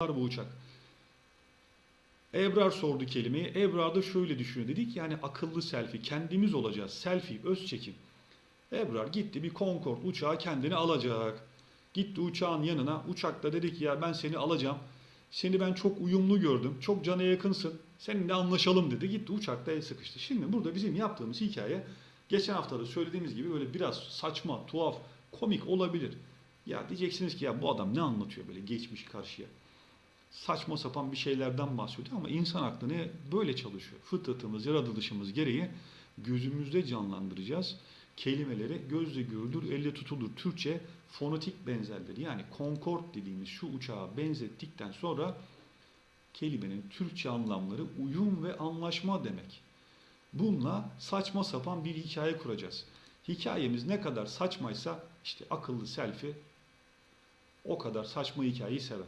bu uçak. Ebrar sordu kelimeyi. Ebrar da şöyle düşünüyor. Dedik yani akıllı selfie. Kendimiz olacağız. Selfie, öz çekim. Ebrar gitti bir Concorde uçağı kendini alacak. Gitti uçağın yanına. Uçakta dedi ki ya ben seni alacağım. Seni ben çok uyumlu gördüm. Çok cana yakınsın. Seninle anlaşalım dedi. Gitti uçakta el sıkıştı. Şimdi burada bizim yaptığımız hikaye geçen hafta da söylediğimiz gibi böyle biraz saçma, tuhaf, komik olabilir. Ya diyeceksiniz ki ya bu adam ne anlatıyor böyle geçmiş karşıya. Saçma sapan bir şeylerden bahsediyor ama insan aklını böyle çalışıyor. Fıtratımız, yaratılışımız gereği gözümüzde canlandıracağız. Kelimeleri gözle görülür, elle tutulur. Türkçe fonetik benzerleri yani Concorde dediğimiz şu uçağa benzettikten sonra kelimenin Türkçe anlamları uyum ve anlaşma demek. Bununla saçma sapan bir hikaye kuracağız. Hikayemiz ne kadar saçmaysa işte akıllı selfie o kadar saçma hikayeyi sever.